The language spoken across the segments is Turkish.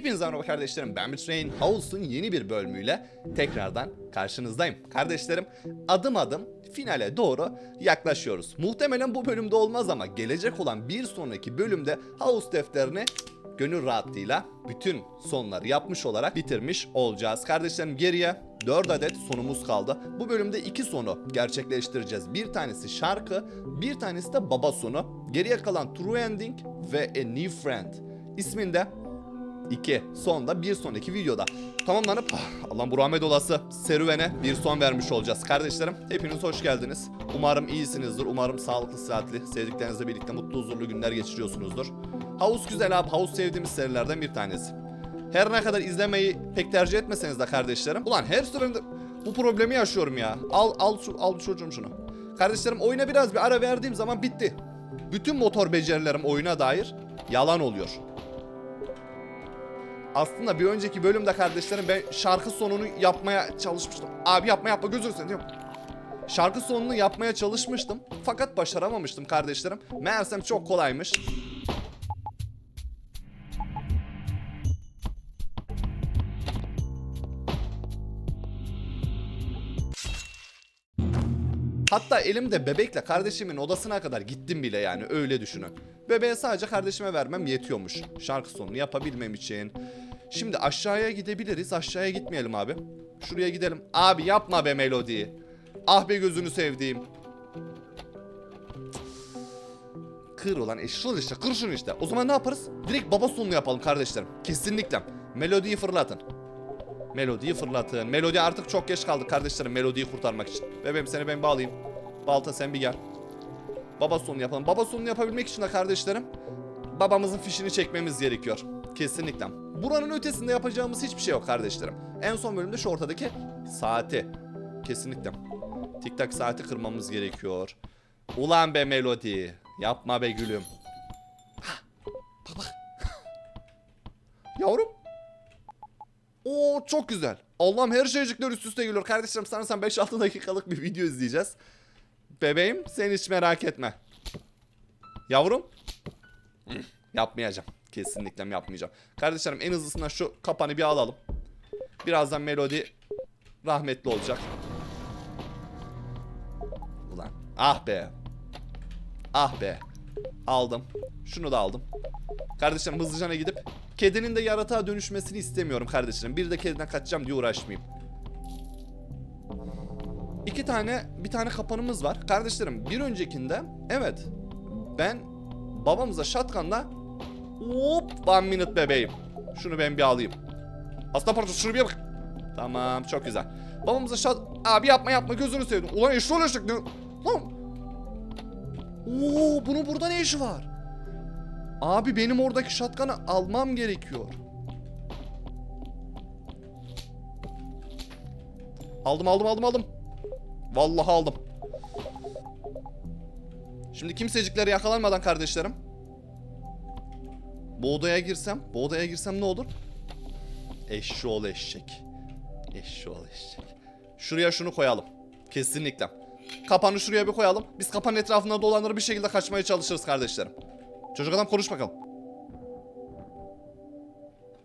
Hepinize merhaba kardeşlerim. Ben Train House'un yeni bir bölümüyle tekrardan karşınızdayım. Kardeşlerim adım adım finale doğru yaklaşıyoruz. Muhtemelen bu bölümde olmaz ama gelecek olan bir sonraki bölümde House defterini gönül rahatlığıyla bütün sonları yapmış olarak bitirmiş olacağız. Kardeşlerim geriye 4 adet sonumuz kaldı. Bu bölümde iki sonu gerçekleştireceğiz. Bir tanesi şarkı, bir tanesi de baba sonu. Geriye kalan True Ending ve A New Friend isminde 2. Sonda bir sonraki videoda tamamlanıp ah, Allah'ın bu rahmet olası serüvene bir son vermiş olacağız. Kardeşlerim hepiniz hoş geldiniz. Umarım iyisinizdir. Umarım sağlıklı, sıhhatli, sevdiklerinizle birlikte mutlu, huzurlu günler geçiriyorsunuzdur. House güzel abi. House sevdiğimiz serilerden bir tanesi. Her ne kadar izlemeyi pek tercih etmeseniz de kardeşlerim. Ulan her seferinde bu problemi yaşıyorum ya. Al al şu al çocuğum şunu. Kardeşlerim oyuna biraz bir ara verdiğim zaman bitti. Bütün motor becerilerim oyuna dair yalan oluyor. Aslında bir önceki bölümde kardeşlerim ben şarkı sonunu yapmaya çalışmıştım. Abi yapma yapma gözünü seveyim. diyorum. Şarkı sonunu yapmaya çalışmıştım. Fakat başaramamıştım kardeşlerim. Meğersem çok kolaymış. Hatta elimde bebekle kardeşimin odasına kadar gittim bile yani öyle düşünün. Bebeğe sadece kardeşime vermem yetiyormuş. Şarkı sonunu yapabilmem için. Şimdi aşağıya gidebiliriz. Aşağıya gitmeyelim abi. Şuraya gidelim. Abi yapma be melodiyi. Ah be gözünü sevdiğim. Kır ulan eşşol işte kır şunu işte. O zaman ne yaparız? Direkt baba sonunu yapalım kardeşlerim. Kesinlikle. Melodiyi fırlatın. Melodiyi fırlatın. Melodi artık çok geç kaldı kardeşlerim melodiyi kurtarmak için. Bebeğim seni ben bağlayayım. Balta sen bir gel. Baba sonunu yapalım. Baba sonunu yapabilmek için de kardeşlerim babamızın fişini çekmemiz gerekiyor. Kesinlikle. Buranın ötesinde yapacağımız hiçbir şey yok kardeşlerim. En son bölümde şu ortadaki saati. Kesinlikle. Tik tak saati kırmamız gerekiyor. Ulan be melodi. Yapma be gülüm. Hah, Bak bak. Yavrum. Oo çok güzel. Allah'ım her şeycikler üst üste geliyor. Kardeşlerim sanırsam 5-6 dakikalık bir video izleyeceğiz. Bebeğim sen hiç merak etme. Yavrum. Yapmayacağım. Kesinlikle yapmayacağım. Kardeşlerim en hızlısından şu kapanı bir alalım. Birazdan melodi rahmetli olacak. Ulan ah be. Ah be. Aldım. Şunu da aldım. Kardeşlerim hızlıcana gidip kedinin de yaratığa dönüşmesini istemiyorum kardeşlerim. Bir de kediden kaçacağım diye uğraşmayayım. İki tane bir tane kapanımız var. Kardeşlerim bir öncekinde evet ben babamıza shotgunla hop one minute bebeğim. Şunu ben bir alayım. Aslan parçası şunu bir bak. Tamam çok güzel. Babamıza shot... Abi yapma yapma gözünü sevdim. Ulan eşli ulaştık. Ne... Lan. Oo bunun burada ne işi var? Abi benim oradaki şatkanı almam gerekiyor. Aldım aldım aldım aldım. Vallahi aldım. Şimdi kimseciklere yakalanmadan kardeşlerim. Bu odaya girsem, bu odaya girsem ne olur? Eşşoğlu eşek. Eşşoğlu eşek. Şuraya şunu koyalım. Kesinlikle. Kapanı şuraya bir koyalım. Biz kapanın etrafında dolanır bir şekilde kaçmaya çalışırız kardeşlerim. Çocuk adam konuş bakalım.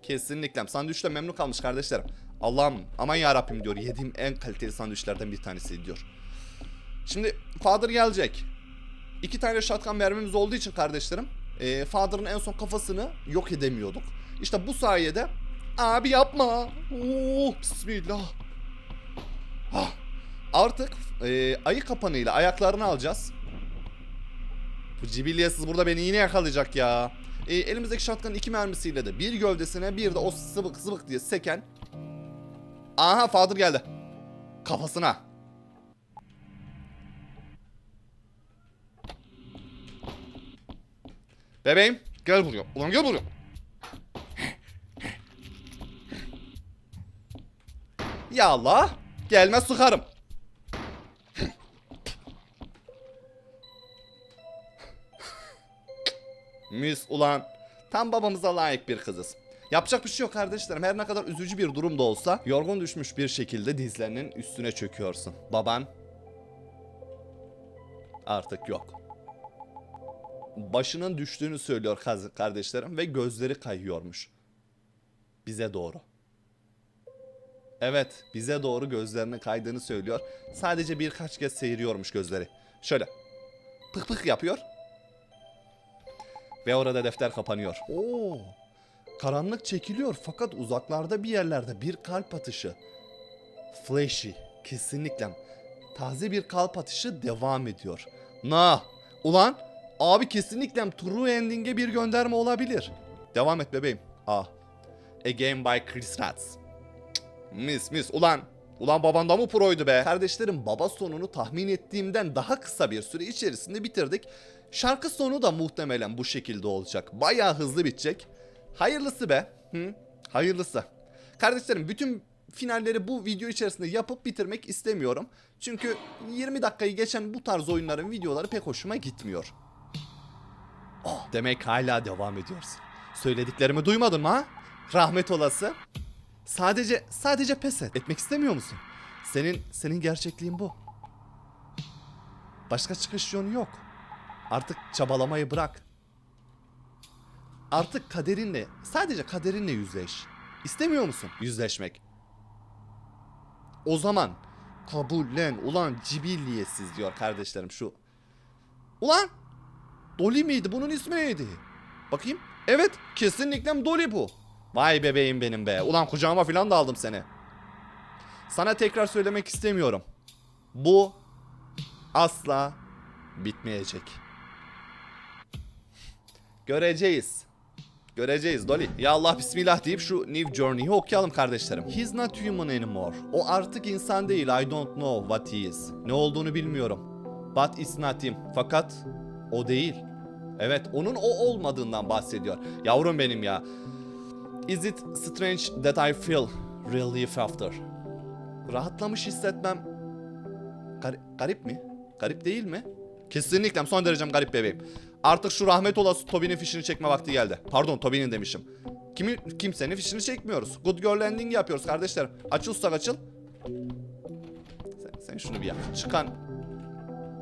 Kesinlikle. Sandviçle memnun kalmış kardeşlerim. Allah'ım aman ya Rabbim diyor. Yediğim en kaliteli sandviçlerden bir tanesi diyor. Şimdi Father gelecek. İki tane shotgun mermimiz olduğu için kardeşlerim. E, Father'ın en son kafasını yok edemiyorduk. İşte bu sayede abi yapma. Oo, bismillah. Ah. Artık e, ayı kapanıyla ayaklarını alacağız. Bu cibilyasız burada beni yine yakalayacak ya. E, elimizdeki shotgun iki mermisiyle de bir gövdesine bir de o sıvık sıvık diye seken. Aha Father geldi. Kafasına. Bebeğim gel buraya. Ulan gel buraya. Ya Allah. Gelmez sıkarım. Mis ulan. Tam babamıza layık bir kızız. Yapacak bir şey yok kardeşlerim. Her ne kadar üzücü bir durum da olsa yorgun düşmüş bir şekilde dizlerinin üstüne çöküyorsun. Baban artık yok. Başının düştüğünü söylüyor kardeşlerim ve gözleri kayıyormuş. bize doğru. Evet, bize doğru gözlerine kaydığını söylüyor. Sadece birkaç kez seyiriyormuş gözleri. Şöyle. Pık pık yapıyor. Ve orada defter kapanıyor. Oo. Karanlık çekiliyor fakat uzaklarda bir yerlerde bir kalp atışı. Flashy. Kesinlikle. Taze bir kalp atışı devam ediyor. Na. Ulan. Abi kesinlikle true ending'e bir gönderme olabilir. Devam et bebeğim. Ah. A Game by Chris Ratz. Mis mis ulan. Ulan baban da mı proydu be? Kardeşlerim baba sonunu tahmin ettiğimden daha kısa bir süre içerisinde bitirdik. Şarkı sonu da muhtemelen bu şekilde olacak. Bayağı hızlı bitecek. Hayırlısı be. Hı? Hayırlısı. Kardeşlerim bütün finalleri bu video içerisinde yapıp bitirmek istemiyorum. Çünkü 20 dakikayı geçen bu tarz oyunların videoları pek hoşuma gitmiyor. Oh, demek hala devam ediyorsun. Söylediklerimi duymadın mı ha? Rahmet olası. Sadece sadece pes et. Etmek istemiyor musun? Senin senin gerçekliğin bu. Başka çıkış yolu yok. Artık çabalamayı bırak. Artık kaderinle, sadece kaderinle yüzleş. İstemiyor musun yüzleşmek? O zaman kabullen ulan cibilliyetsiz diyor kardeşlerim şu. Ulan Dolly miydi? Bunun ismi neydi? Bakayım. Evet kesinlikle Dolly bu. Vay bebeğim benim be. Ulan kucağıma falan da aldım seni. Sana tekrar söylemek istemiyorum. Bu asla bitmeyecek. Göreceğiz. Göreceğiz Dolly. Ya Allah bismillah deyip şu New Journey'i okuyalım kardeşlerim. He's not human anymore. O artık insan değil. I don't know what he is. Ne olduğunu bilmiyorum. But it's not him. Fakat o değil. Evet onun o olmadığından bahsediyor. Yavrum benim ya. Is it strange that I feel relief after? Rahatlamış hissetmem Gar- garip mi? Garip değil mi? Kesinlikle son derecem garip bebeğim. Artık şu rahmet olası Toby'nin fişini çekme vakti geldi. Pardon Toby'nin demişim. Kimi, kimsenin fişini çekmiyoruz. Good girl landing yapıyoruz kardeşlerim. Açıl usta açıl. Sen, sen şunu bir yak. Çıkan.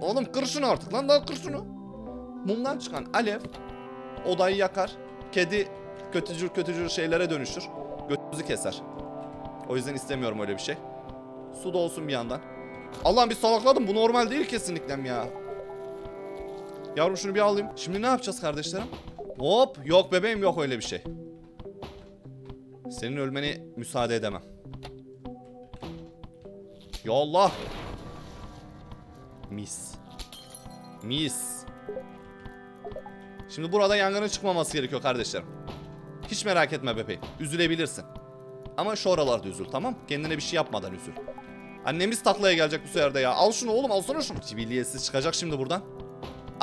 Oğlum kır şunu artık lan daha kır şunu. Mumdan çıkan alev odayı yakar. Kedi kötücül kötücül şeylere dönüşür. Götünüzü keser. O yüzden istemiyorum öyle bir şey. Su da olsun bir yandan. Allah'ım bir salakladım. Bu normal değil kesinlikle ya. Yavrum şunu bir alayım. Şimdi ne yapacağız kardeşlerim? Hop. Yok bebeğim yok öyle bir şey. Senin ölmeni müsaade edemem. Ya Allah. Mis. Mis. Şimdi burada yangının çıkmaması gerekiyor kardeşlerim. Hiç merak etme bebeğim. Üzülebilirsin. Ama şu aralarda üzül tamam? Kendine bir şey yapmadan üzül. Annemiz taklaya gelecek bu sefer de ya. Al şunu oğlum alsana şunu. Cibiliyetsiz çıkacak şimdi buradan.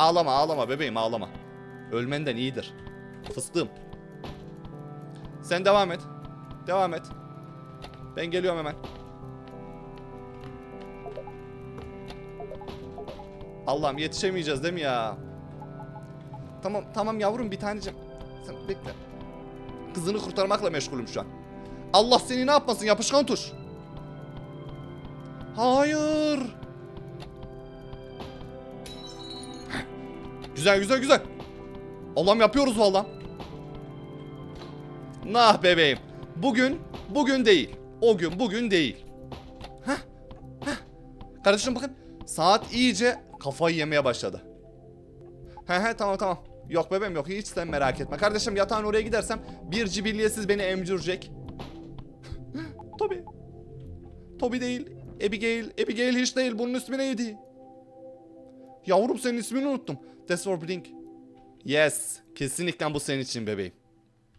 Ağlama ağlama bebeğim ağlama. Ölmenden iyidir. Fıstığım. Sen devam et. Devam et. Ben geliyorum hemen. Allah'ım yetişemeyeceğiz değil mi ya? Tamam tamam yavrum bir tanecim. Sen bekle. Kızını kurtarmakla meşgulüm şu an. Allah seni ne yapmasın yapışkan tuş. Hayır. Güzel güzel güzel. Allah'ım yapıyoruz valla. Nah bebeğim. Bugün, bugün değil. O gün, bugün değil. Heh, heh. Kardeşim bakın. Saat iyice kafayı yemeye başladı. He he tamam tamam. Yok bebeğim yok hiç sen merak etme. Kardeşim yatağın oraya gidersem bir cibilliyetsiz beni emcürecek. Toby. Toby değil. Abigail. Abigail hiç değil. Bunun ismi neydi? Yavrum senin ismini unuttum. That's for Blink. Yes. Kesinlikle bu senin için bebeğim.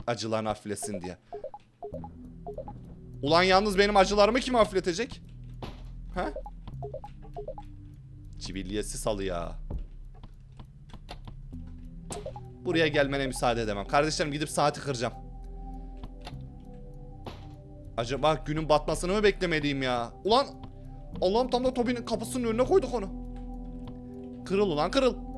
Acılarını hafiflesin diye. Ulan yalnız benim acılarımı kim hafifletecek? Ha? Cibilliyesi salı ya. Buraya gelmene müsaade edemem. Kardeşlerim gidip saati kıracağım. Acaba günün batmasını mı beklemeliyim ya? Ulan Allah'ım tam da Toby'nin kapısının önüne koyduk onu. Kırıl ulan kırıl.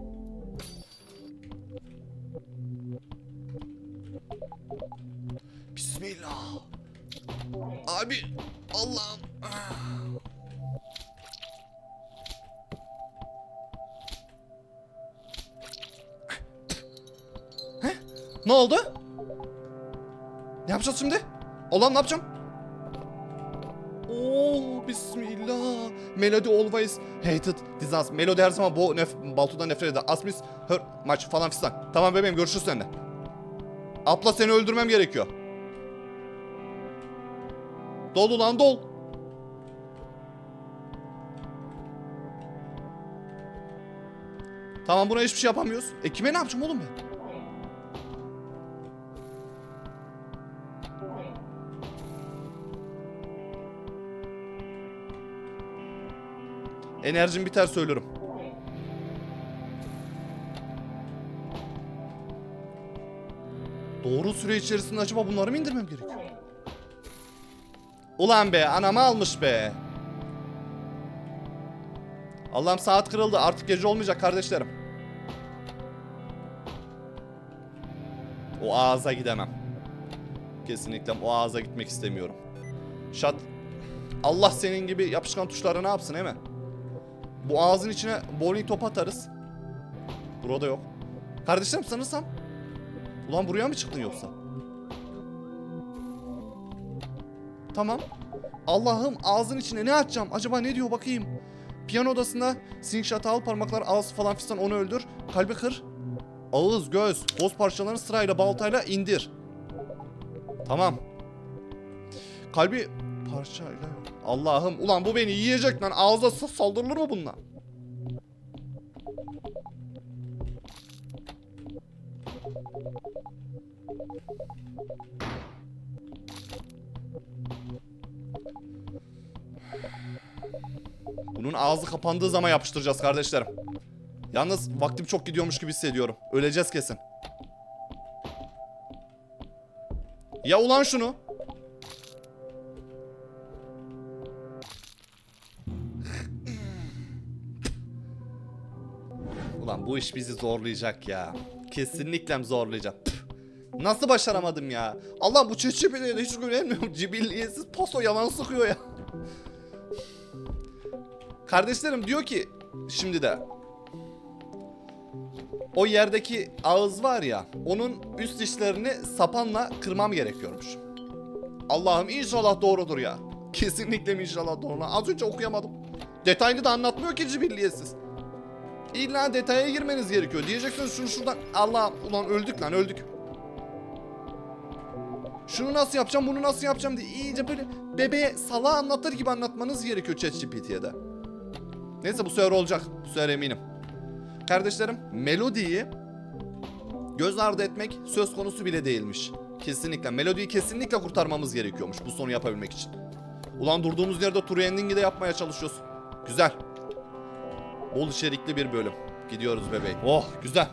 Abi Allah'ım. Ne oldu? Ne yapacağız şimdi? Allah'ım ne yapacağım? Oo bismillah. Melody always hated Dizans. Melody her zaman bu nef Balto'dan nefret eder. Asmis her maç falan fistan. Tamam bebeğim görüşürüz seninle. Abla seni öldürmem gerekiyor. Dol ulan dol. Tamam buna hiçbir şey yapamıyoruz. E kime ne yapacağım oğlum ben? Enerjim biter söylüyorum. Doğru süre içerisinde acaba bunları mı indirmem gerekiyor? Ulan be anamı almış be. Allah'ım saat kırıldı artık gece olmayacak kardeşlerim. O ağza gidemem. Kesinlikle o ağza gitmek istemiyorum. Şat. Allah senin gibi yapışkan tuşları ne yapsın değil mi? Bu ağzın içine bowling top atarız. Burada yok. Kardeşlerim sanırsam. Ulan buraya mı çıktın yoksa? Tamam. Allah'ım ağzın içine ne atacağım? Acaba ne diyor bakayım. Piyano odasında sing shot al parmaklar ağız falan fistan onu öldür. Kalbi kır. Ağız, göz, boz parçalarını sırayla baltayla indir. Tamam. Kalbi parçayla. Allah'ım ulan bu beni yiyecek lan. Ağza sa- saldırılır mı bununla? Bunun ağzı kapandığı zaman yapıştıracağız kardeşlerim. Yalnız vaktim çok gidiyormuş gibi hissediyorum. Öleceğiz kesin. Ya ulan şunu. Ulan bu iş bizi zorlayacak ya. Kesinlikle zorlayacak. Nasıl başaramadım ya? Allah bu çeşitliğe de hiç güvenmiyorum. Cibilliyetsiz paso yalan sıkıyor ya. Kardeşlerim diyor ki şimdi de o yerdeki ağız var ya onun üst dişlerini sapanla kırmam gerekiyormuş. Allah'ım inşallah doğrudur ya. Kesinlikle inşallah doğru. Az önce okuyamadım. Detaylı da anlatmıyor ki cibilliyetsiz. İlla detaya girmeniz gerekiyor. Diyeceksiniz şunu şuradan. Allah'ım ulan öldük lan öldük. Şunu nasıl yapacağım bunu nasıl yapacağım diye iyice böyle bebeğe sala anlatır gibi anlatmanız gerekiyor ChatGPT'ye de. Neyse bu sefer olacak. Bu sefer eminim. Kardeşlerim melodiyi göz ardı etmek söz konusu bile değilmiş. Kesinlikle. Melodiyi kesinlikle kurtarmamız gerekiyormuş bu sonu yapabilmek için. Ulan durduğumuz yerde true ending'i de yapmaya çalışıyoruz. Güzel. Bol içerikli bir bölüm. Gidiyoruz bebeğim. Oh güzel.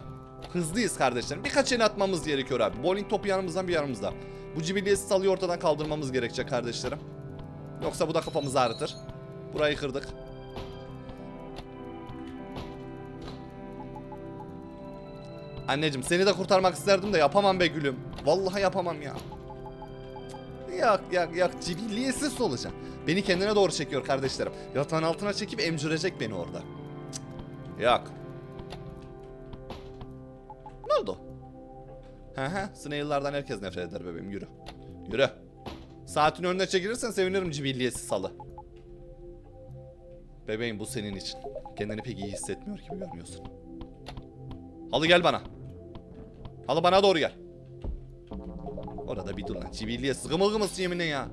Hızlıyız kardeşlerim. Birkaç el atmamız gerekiyor abi. Bowling topu yanımızdan bir yanımızda. Bu cibilliyesi salıyı ortadan kaldırmamız gerekecek kardeşlerim. Yoksa bu da kafamızı ağrıtır. Burayı kırdık. Anneciğim seni de kurtarmak isterdim de yapamam be gülüm. Vallahi yapamam ya. Yok yok yok cibilliyetsiz olacağım. Beni kendine doğru çekiyor kardeşlerim. Yatağın altına çekip emcirecek beni orada. Cık. Yok. Ne oldu? Hı hı snail'lardan herkes nefret eder bebeğim yürü. Yürü. Saatin önüne çekilirsen sevinirim cibilliyetsiz salı. Bebeğim bu senin için. Kendini pek iyi hissetmiyor gibi görünüyorsun. Halı gel bana. Halı bana doğru gel. Orada bir dur lan. Civilliye sıkımı mısın yeminle ya.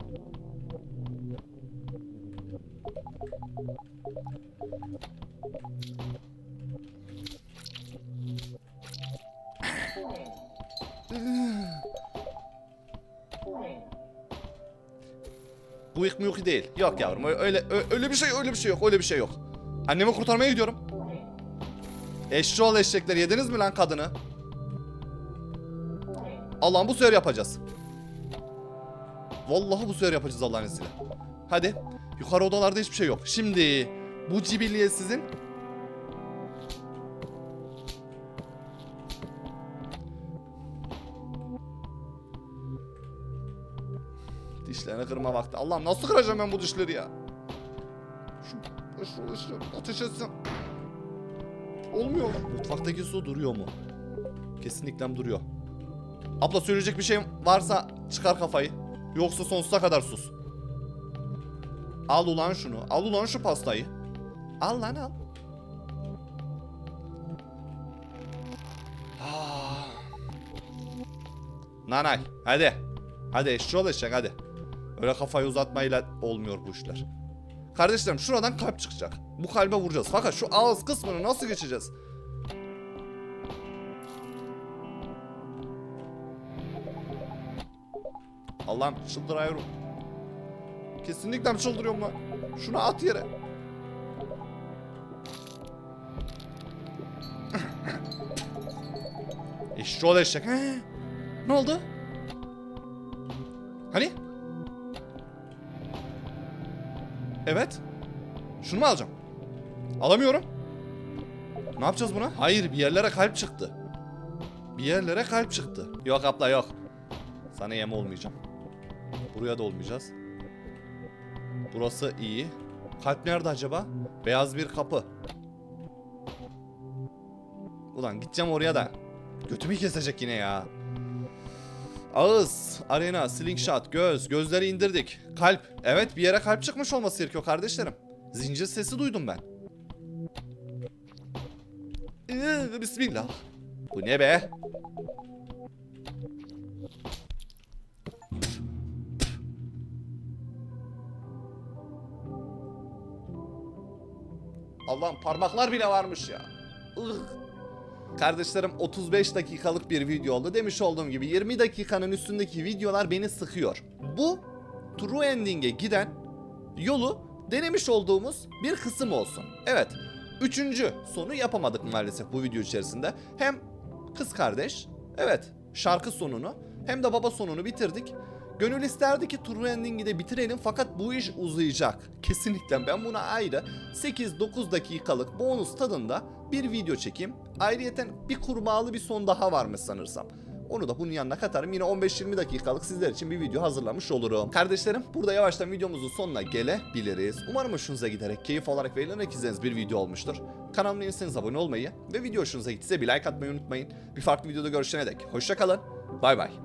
Bu ilk mülki değil. Yok yavrum öyle öyle bir şey öyle bir şey yok öyle bir şey yok. Annemi kurtarmaya gidiyorum. Eşşoğlu eşekler yediniz mi lan kadını? Allah'ım bu sefer yapacağız. Vallahi bu sefer yapacağız Allah'ın izniyle. Hadi. Yukarı odalarda hiçbir şey yok. Şimdi bu cibilliye sizin. Dişlerini kırma vakti. Allah'ım nasıl kıracağım ben bu dişleri ya? Şu, şu, şu, ateş etsem. Olmuyor. Mutfaktaki su duruyor mu? Kesinlikle duruyor. Abla söyleyecek bir şeyim varsa çıkar kafayı. Yoksa sonsuza kadar sus. Al ulan şunu. Al ulan şu pastayı. Al lan al. Ah. Nanay hadi. Hadi eşşi ol hadi. Öyle kafayı uzatmayla olmuyor bu işler. Kardeşlerim şuradan kalp çıkacak. Bu kalbe vuracağız. Fakat şu ağız kısmını nasıl geçeceğiz? Allah'ım çıldırıyorum. Kesinlikle çıldırıyorum lan. Şunu at yere. Eşşi ol eşek. He. Ne oldu? Hani? Evet. Şunu mu alacağım? Alamıyorum. Ne yapacağız buna? Hayır bir yerlere kalp çıktı. Bir yerlere kalp çıktı. Yok abla yok. Sana yem olmayacağım. Buraya da olmayacağız. Burası iyi. Kalp nerede acaba? Beyaz bir kapı. Ulan gideceğim oraya da. Götümü kesecek yine ya. Ağız, arena, slingshot, göz, gözleri indirdik. Kalp. Evet bir yere kalp çıkmış olması gerekiyor kardeşlerim. Zincir sesi duydum ben. Ee, Bismillah. Bu ne be? Allah'ım parmaklar bile varmış ya. Ugh. Kardeşlerim 35 dakikalık bir video oldu. Demiş olduğum gibi 20 dakikanın üstündeki videolar beni sıkıyor. Bu True Ending'e giden yolu denemiş olduğumuz bir kısım olsun. Evet. Üçüncü sonu yapamadık maalesef bu video içerisinde. Hem kız kardeş, evet şarkı sonunu hem de baba sonunu bitirdik. Gönül isterdi ki True Ending'i de bitirelim fakat bu iş uzayacak. Kesinlikle ben buna ayrı 8-9 dakikalık bonus tadında bir video çekeyim. Ayrıyeten bir kurmalı bir son daha varmış sanırsam. Onu da bunun yanına katarım. Yine 15-20 dakikalık sizler için bir video hazırlamış olurum. Kardeşlerim burada yavaştan videomuzun sonuna gelebiliriz. Umarım hoşunuza giderek, keyif olarak ve eğlenerek izlediğiniz bir video olmuştur. Kanalıma yeniyseniz abone olmayı ve video hoşunuza gittiyse bir like atmayı unutmayın. Bir farklı videoda görüşene dek. Hoşçakalın. Bay bay.